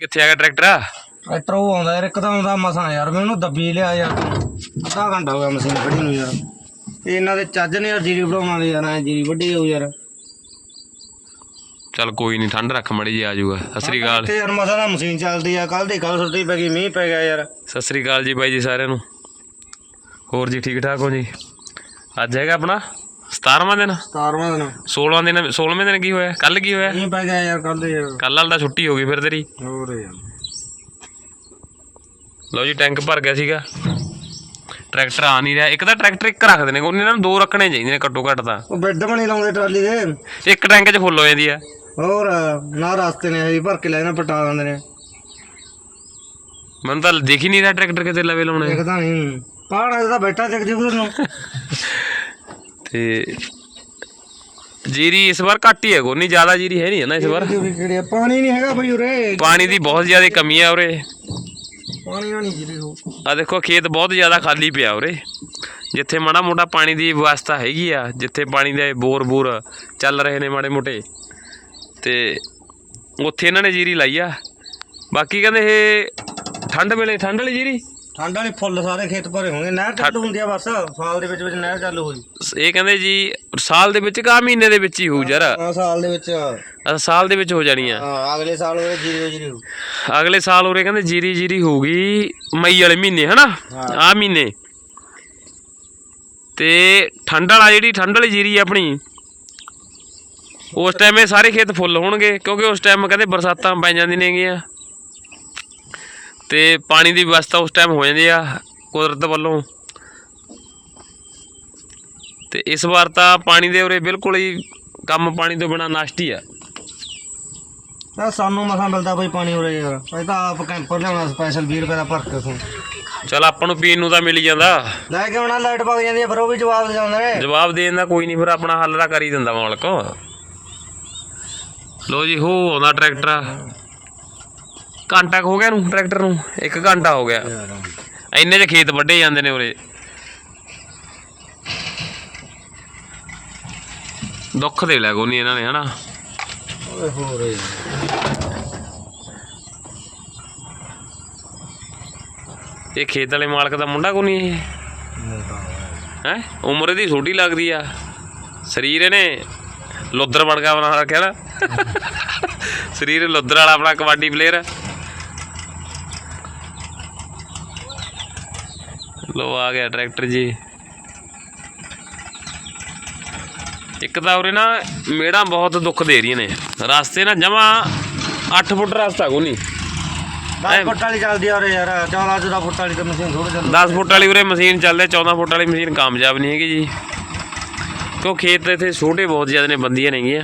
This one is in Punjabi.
ਕਿੱਥੇ ਆ ਗਿਆ ਟਰੈਕਟਰ? ਟਰੈਕਟਰ ਉਹ ਆਉਂਦਾ ਯਾਰ ਇੱਕ ਤਾਂ ਆਉਂਦਾ ਮਸਾਂ ਯਾਰ ਮੈਨੂੰ ਦੱਬੀ ਲਿਆ ਯਾਰ। ਅੱਧਾ ਘੰਟਾ ਹੋ ਗਿਆ ਮਸ਼ੀਨ ਖੜੀ ਨੂੰ ਯਾਰ। ਤੇ ਇਹਨਾਂ ਦੇ ਚੱਜ ਨੇ ਯਾਰ ਜੀਰੀ ਬਣਾਉਣ ਵਾਲੇ ਯਾਰ ਐ ਜੀਰੀ ਵੱਡੀ ਹੋ ਯਾਰ। ਚੱਲ ਕੋਈ ਨਹੀਂ ਠੰਡ ਰੱਖ ਮੜੀ ਜੀ ਆ ਜਾਊਗਾ। ਸਤਿ ਸ੍ਰੀ ਅਕਾਲ। ਤੇ ਯਾਰ ਮਸਾਂ ਦਾ ਮਸ਼ੀਨ ਚੱਲਦੀ ਆ ਕੱਲ ਦੀ ਕੱਲ ਛੁੱਟੀ ਪੈ ਗਈ ਮੀਂਹ ਪੈ ਗਿਆ ਯਾਰ। ਸਤਿ ਸ੍ਰੀ ਅਕਾਲ ਜੀ ਬਾਈ ਜੀ ਸਾਰਿਆਂ ਨੂੰ। ਹੋਰ ਜੀ ਠੀਕ ਠਾਕ ਹੋ ਜੀ? ਅੱਜ ਹੈਗਾ ਆਪਣਾ? 17ਵਾਂ ਦਿਨ? 17ਵਾਂ ਦਿਨ। 16ਵਾਂ ਦਿਨ 16ਵੇਂ ਦਿਨ ਕੀ ਹੋਇਆ? ਕੱਲ ਕੀ ਹੋਇਆ? ਮੀਂਹ ਪੈ ਗਿਆ ਯਾਰ ਕੱਲ ਦੇ ਯਾਰ। ਕੱਲ ਵਾਲਾ ਤਾਂ ਛੁੱਟੀ ਹੋ ਗਈ ਫਿਰ ਤੇਰੀ। ਹੋਰ ਯਾਰ। ਲਓ ਜੀ ਟੈਂਕ ਭਰ ਗਿਆ ਸੀਗਾ। ਟਰੈਕਟਰ ਆ ਨਹੀਂ ਰਿਹਾ। ਇੱਕ ਤਾਂ ਟਰੈਕਟਰ ਇੱਕ ਰੱਖਦੇ ਨੇ ਉਹਨਾਂ ਨੂੰ ਦੋ ਰੱਖਣੇ ਚਾਹੀਦੇ ਨੇ ਘੱਟੋ ਘੱਟ ਤਾਂ। ਉਹ ਬੈੱਡ ਬਣੀ ਲਾਉਂਦੇ ਟਰਾਲੀ ਦੇ। ਇੱਕ ਟੈਂਕ 'ਚ ਫੁੱਲ ਹੋ ਜਾਂਦੀ ਆ। ਹੋਰ ਨਾ ਰਸਤੇ ਨੇ ਹਜੇ ਭਰ ਕੇ ਲੈ ਜਾਣਾ ਪਟਾ ਦਿੰਦੇ ਨੇ। ਮੈਨੂੰ ਤਾਂ ਦਿਖ ਹੀ ਨਹੀਂ ਰਿਹਾ ਟਰੈਕਟਰ ਕਿਤੇ ਲਵੇ ਲਾਉਣੇ। ਦੇਖਦਾ ਨਹੀਂ। ਪਹਾੜਾਂ 'ਤੇ ਤਾਂ ਬੈਠਾ ਚੱਕ ਜੂ ਨੂੰ। ਤੇ ਜੀਰੀ ਇਸ ਵਾਰ ਘੱਟ ਹੀ ਹੈ ਕੋਈ ਨਹੀਂ ਜ਼ਿਆਦਾ ਜੀਰੀ ਹੈ ਨਹੀਂ ਹੈ ਨਾ ਇਸ ਵਾਰ। ਕਿਹੜੀ? ਪਾਣੀ ਨਹੀਂ ਹੈਗਾ ਬਈ ਉਰੇ। ਪਾਣੀ ਦੀ ਬਹੁਤ ਜ਼ਿਆਦਾ ਕਮੀ ਆ ਉਰੇ। ਪਾਣੀ ਨਾਲ ਨਹੀਂ ਜੀਰੀ ਹੋ। ਆ ਦੇਖੋ ਖੇਤ ਬਹੁਤ ਜ਼ਿਆਦਾ ਖਾਲੀ ਪਿਆ ਉਰੇ। ਜਿੱਥੇ ਮਾੜਾ ਮੋਟਾ ਪਾਣੀ ਦੀ ਵਿਵਸਥਾ ਹੈਗੀ ਆ ਜਿੱਥੇ ਪਾਣੀ ਦੇ ਬੋਰ ਬੋਰ ਚੱਲ ਰਹੇ ਨੇ ਮਾੜੇ ਮੋਟੇ। ਤੇ ਉੱਥੇ ਇਹਨਾਂ ਨੇ ਜੀਰੀ ਲਾਈ ਆ। ਬਾਕੀ ਕਹਿੰਦੇ ਇਹ ਠੰਡ ਵੇਲੇ ਠੰਡ ਵਾਲੀ ਜੀਰੀ? ਠੰਡ ਵਾਲੇ ਫੁੱਲ ਸਾਰੇ ਖੇਤ ਭਰੇ ਹੋਣਗੇ ਨਹਿਰ ਚਾਲੂ ਹੁੰਦੀ ਆ ਬਸ ਸਾਲ ਦੇ ਵਿੱਚ ਵਿੱਚ ਨਹਿਰ ਚਾਲੂ ਹੋਈ। ਇਹ ਕਹਿੰਦੇ ਜੀ ਸਾਲ ਦੇ ਵਿੱਚ ਕਾ ਮਹੀਨੇ ਦੇ ਵਿੱਚ ਹੀ ਹੋਊ ਯਾਰ? ਸਾਲ ਦੇ ਵਿੱਚ ਆਹ ਸਾਲ ਦੇ ਵਿੱਚ ਹੋ ਜਾਣੀ ਆ। ਹਾਂ ਅਗਲੇ ਸਾਲ ਉਹ ਜੀਰੀ ਜੀਰੀ ਹੋ ਅਗਲੇ ਸਾਲ ਉਰੇ ਕਹਿੰਦੇ ਜੀਰੀ ਜੀਰੀ ਹੋਊਗੀ ਮਈ ਵਾਲੇ ਮਹੀਨੇ ਹਨਾ? ਹਾਂ। ਆ ਮਹੀਨੇ। ਤੇ ਠੰਡ ਵਾਲਾ ਜਿਹੜੀ ਠੰਡ ਵਾਲੀ ਜੀਰੀ ਆ ਆਪਣੀ ਉਸ ਟਾਈਮ ਇਹ ਸਾਰੇ ਖੇਤ ਫੁੱਲ ਹੋਣਗੇ ਕਿਉਂਕਿ ਉਸ ਟਾਈਮ ਕਹਿੰਦੇ ਬਰਸਾਤਾਂ ਪੈ ਜਾਂਦੀਆਂ ਨੇਗੀਆਂ। ਤੇ ਪਾਣੀ ਦੀ ਵਿਵਸਥਾ ਉਸ ਟਾਈਮ ਹੋ ਜਾਂਦੀ ਆ ਕੁਦਰਤ ਵੱਲੋਂ। ਤੇ ਇਸ ਵਾਰ ਤਾਂ ਪਾਣੀ ਦੇ ਉਰੇ ਬਿਲਕੁਲ ਹੀ ਕੰਮ ਪਾਣੀ ਤੋਂ ਬਿਨਾ ਨਸ਼ਟ ਹੀ ਆ। ਆ ਸਾਨੂੰ ਮਸਾਂ ਮਿਲਦਾ ਬਈ ਪਾਣੀ ਉਰੇ ਯਾਰ। ਅਸੀਂ ਤਾਂ ਆਪ ਕੈਂਪਰ ਲਿਆਉਣਾ ਸਪੈਸ਼ਲ 20 ਰੁਪਏ ਦਾ ਭਰ ਕੇ ਚਲ ਆਪਾਂ ਨੂੰ ਪੀਣ ਨੂੰ ਤਾਂ ਮਿਲ ਹੀ ਜਾਂਦਾ। ਲੈ ਕੇ ਆਉਣਾ ਲਾਈਟ ਪੱਕ ਜਾਂਦੀ ਆ ਫਿਰ ਉਹ ਵੀ ਜਵਾਬ ਦੇ ਜਾਂਦੇ ਨੇ। ਜਵਾਬ ਦੇਣ ਦਾ ਕੋਈ ਨਹੀਂ ਫਿਰ ਆਪਣਾ ਹੱਲ ਤਾਂ ਕਰ ਹੀ ਦਿੰਦਾ ਮਾਲਕ। ਲੋ ਜੀ ਹੋ ਆਉਂਦਾ ਟਰੈਕਟਰ। ਘੰਟਾ ਕੁ ਹੋ ਗਿਆ ਨੂੰ ਟਰੈਕਟਰ ਨੂੰ ਇੱਕ ਘੰਟਾ ਹੋ ਗਿਆ। ਇੰਨੇ ਚ ਖੇਤ ਵੱਢੇ ਜਾਂਦੇ ਨੇ ਉਰੇ। ਦੁੱਖ ਦੇ ਲਿਆ ਕੋਨੀ ਇਹਨਾਂ ਨੇ ਹਨਾ? ਓਏ ਹੋ ਰੇ। ਇਹ ਖੇਤ ਵਾਲੇ ਮਾਲਕ ਦਾ ਮੁੰਡਾ ਕੋਨੀ ਇਹ? ਹੈ? ਉਮਰ ਇਹਦੀ ਛੋਟੀ ਲੱਗਦੀ ਆ। ਸਰੀਰ ਇਹਨੇ ਲੁੱਦਰ ਵਰਗਾ ਬਣਾ ਰੱਖਿਆ ਨਾ। ਸਰੀਰ ਲੁੱਦਰ ਵਾਲਾ ਆਪਣਾ ਕਬੱਡੀ ਪਲੇਅਰ ਲੋ ਆ ਗਿਆ ਟਰੈਕਟਰ ਜੀ। ਇੱਕ ਤਾਂ ਉਰੇ ਨਾ ਮੇੜਾਂ ਬਹੁਤ ਦੁੱਖ ਦੇ ਰਹੀਆਂ ਨੇ। ਰਸਤੇ ਨਾ ਜਮਾ 8 ਫੁੱਟ ਰਸਤਾ ਕੋਈ ਨਹੀਂ। 10 ਫੁੱਟ ਵਾਲੀ ਚੱਲਦੀ ਆ ਉਰੇ ਯਾਰ 14 14 ਫੁੱਟ ਵਾਲੀ ਤਾਂ ਮਸ਼ੀਨ ਥੋੜੇ ਚੱਲ। 10 ਫੁੱਟ ਵਾਲੀ ਉਰੇ ਮਸ਼ੀਨ ਚੱਲਦੇ 14 ਫੁੱਟ ਵਾਲੀ ਮਸ਼ੀਨ ਕਾਮਯਾਬ ਨਹੀਂ ਹੈਗੀ ਜੀ। ਕਿਉਂ ਖੇਤ ਇੱਥੇ ਛੋਟੇ ਬਹੁਤ ਜ਼ਿਆਦਾ ਨੇ ਬੰਦੀਆਂ ਨੇਗੀਆਂ।